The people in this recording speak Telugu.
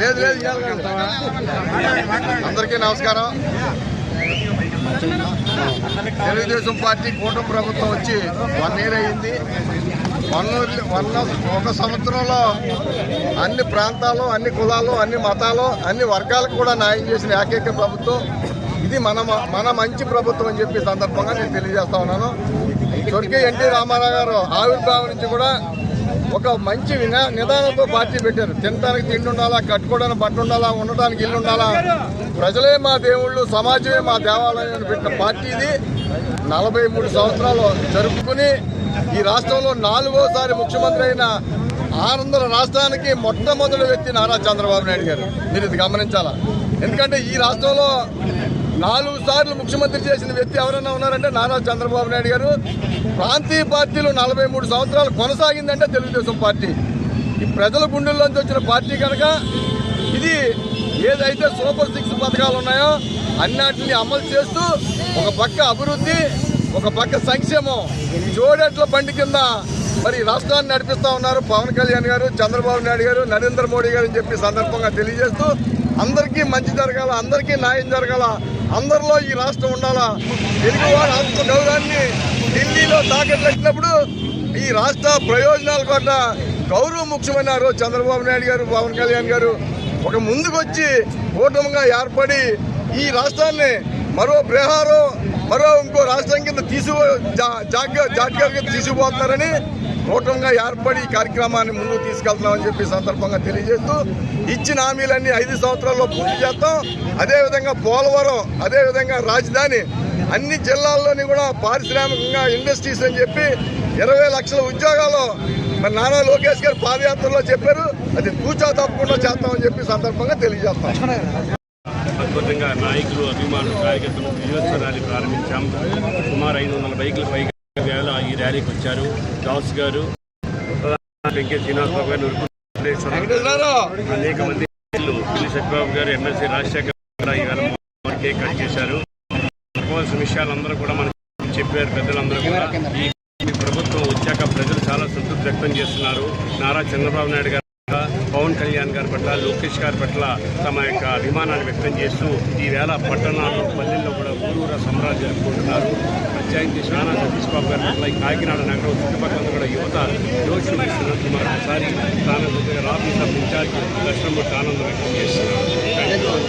లేదు లేదు అందరికీ నమస్కారం. తెలుగుదేశం పార్టీ కూటమి ప్రభుత్వం వచ్చి వన్ ఇయర్ అయింది వన్ వన్ ఒక సంవత్సరంలో అన్ని ప్రాంతాలు అన్ని కులాలు అన్ని మతాలు అన్ని వర్గాలకు కూడా న్యాయం చేసిన ఏకైక ప్రభుత్వం. ఇది మన మన మంచి ప్రభుత్వం అని చెప్పి సందర్భంగా నేను తెలియజేస్తా ఉన్నాను. స్వర్గీయ ఎన్టీ రామారావు గారు ఆవిర్భావం నుంచి కూడా ఒక మంచి వినా నిదానంతో పార్టీ పెట్టారు. తినడానికి తిండి ఉండాలా కట్టుకోవడానికి బట్ట ఉండాలా ఉండటానికి ఇల్లు ఉండాలా? ప్రజలే మా దేవుళ్ళు సమాజమే మా దేవాలయం అని పెట్టిన పార్టీ ఇది. నలభై మూడు సంవత్సరాలు జరుపుకుని ఈ రాష్ట్రంలో నాలుగోసారి ముఖ్యమంత్రి అయిన ఆంధ్ర రాష్ట్రానికి మొట్టమొదటి వ్యక్తి నారా చంద్రబాబు నాయుడు గారు. మీరు ఇది గమనించాలా? ఎందుకంటే ఈ రాష్ట్రంలో నాలుగు సార్లు ముఖ్యమంత్రి చేసిన వ్యక్తి ఎవరైనా ఉన్నారంటే నారా చంద్రబాబు నాయుడు గారు. ప్రాంతీయ పార్టీలు నలభై మూడు సంవత్సరాలు కొనసాగిందంటే తెలుగుదేశం పార్టీ. ఈ ప్రజల గుండెల్లోంచి వచ్చిన పార్టీ కనుక ఇది ఏదైతే సూపర్ సిక్స్ పథకాలు ఉన్నాయో అన్నిటిని అమలు చేస్తూ ఒక పక్క అభివృద్ధి ఒక పక్క సంక్షేమం జోడెట్ల బండి కింద మరి రాష్ట్రాన్ని నడిపిస్తా ఉన్నారు పవన్ కళ్యాణ్ గారు చంద్రబాబు నాయుడు గారు నరేంద్ర మోడీ గారు అని చెప్పి సందర్భంగా తెలియజేస్తూ అందరికీ మంచి జరగాల అందరికీ న్యాయం జరగాల అందరిలో ఈ రాష్ట్రం ఉండాలా? తెలుగువారి ఆత్మ గౌరవాన్ని ఢిల్లీలో తాకట్లెట్టినప్పుడు ఈ రాష్ట్ర ప్రయోజనాల పట్ల గౌరవ ముఖ్యమన్నారు చంద్రబాబు నాయుడు గారు పవన్ కళ్యాణ్ గారు ఒక ముందుకొచ్చి కూటమిగా ఏర్పడి ఈ రాష్ట్రాన్ని మరో బీహారు మరో ఇంకో రాష్ట్రం కింద తీసుకు జాగ్రత్త జాగ్రత్తగా తీసుకుపోతున్నారని కూటమిగా ఏర్పడి ఈ కార్యక్రమాన్ని ముందుకు తీసుకెళ్తున్నామని చెప్పి సందర్భంగా తెలియజేస్తూ ఇచ్చిన హామీలన్నీ ఐదు సంవత్సరాల్లో పూర్తి చేస్తాం. అదేవిధంగా పోలవరం అదేవిధంగా రాజధాని అన్ని జిల్లాల్లోని కూడా పారిశ్రామికంగా ఇండస్ట్రీస్ అని చెప్పి ఇరవై లక్షల ఉద్యోగాలు మరి నారా లోకేష్ గారు పాదయాత్రలో చెప్పారు. అది కూచా తప్పకుండా చేస్తామని చెప్పి సందర్భంగా తెలియజేస్తాం. అద్భుతంగా నాయకులు అభిమానులు కార్యకర్తలు విజయోత్సవ ప్రారంభించాం. సుమారు ఐదు వందల బైకులు పైగా ర్యాలీకి వచ్చారు. దాస్ గారు వెంకట శ్రీనివాసరావు గారు అనేక మంది నాయకులు పిల్లి సత్యబాబు గారు ఎమ్మెల్సీ రాజశేఖర్ గారు కేక్ కట్ చేశారు. చెప్పవలసిన విషయాలందరూ కూడా మనకి చెప్పారు పెద్దలందరూ కూడా. ఈ ప్రభుత్వం వచ్చాక ప్రజలు చాలా సంతృప్తి వ్యక్తం చేస్తున్నారు. నారా చంద్రబాబు నాయుడు గారు పవన్ కళ్యాణ్ గారి పట్ల లోకేష్ గారి పట్ల తమ యొక్క అభిమానాన్ని వ్యక్తం చేస్తూ ఈవేళ పట్టణాల్లో పల్లెల్లో కూడా ఊరూర సంబరాలు జరుపుకుంటున్నారు. పంచాయతీ శానా సతీష్ బాబు గారి పట్ల ఈ కాకినాడ నగరం చుట్టుపక్కల కూడా యువత జోష్ చూపిస్తున్నట్టు మరొకసారి రాఫీస్ ఆఫ్ ఇన్ఛార్జ్ లక్ష్మణ్ ఆనందం వ్యక్తం చేస్తున్నారు.